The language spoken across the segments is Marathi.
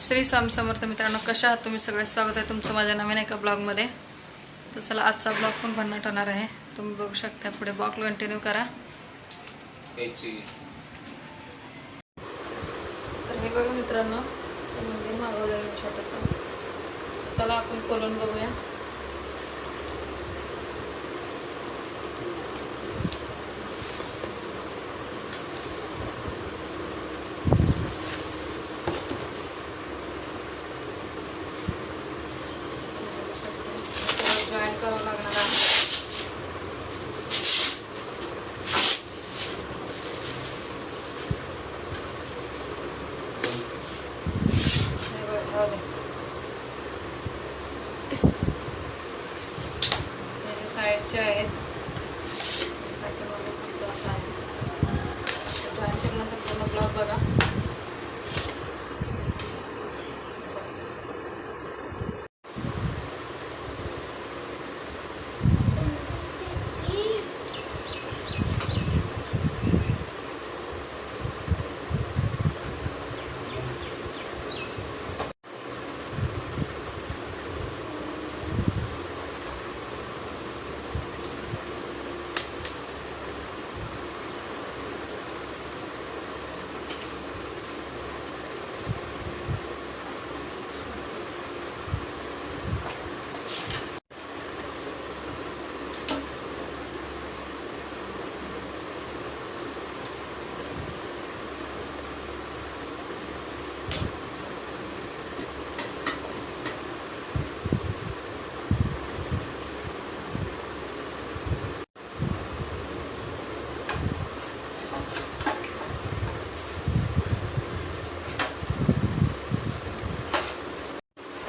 श्री स्वामी समर्थ मित्रांनो कशा आहात तुम्ही? सगळे स्वागत आहे तुमचं माझ्या नवीन एका ब्लॉगमध्ये. तर चला आजचा ब्लॉग पण भन्नाट होणार आहे. तुम्ही बघू शकता पुढे ब्लॉग कंटिन्यू करा. तर हे बघा मित्रांनो मागवलेलं छोटंसं. चला आपण खोलून बघूया. چه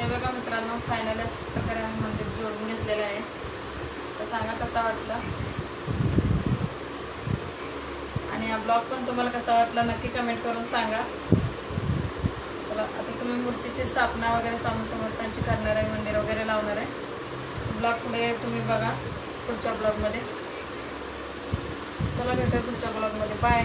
हे बघा मित्रांनो फायनल असं प्रकारे आम्ही मंदिर जोडून घेतलेलं आहे. तर सांगा कसा वाटला? आणि हा ब्लॉग पण तुम्हाला कसा वाटला? नक्की कमेंट करून सांगा. चला आता तुम्ही मूर्तीची स्थापना वगैरे स्वामी समर्थांची करणार आहे मंदिर वगैरे लावणार आहे. ब्लॉग पुढे तुम्ही बघा पुढच्या ब्लॉगमध्ये चला भेटूया पुढच्या ब्लॉगमध्ये बाय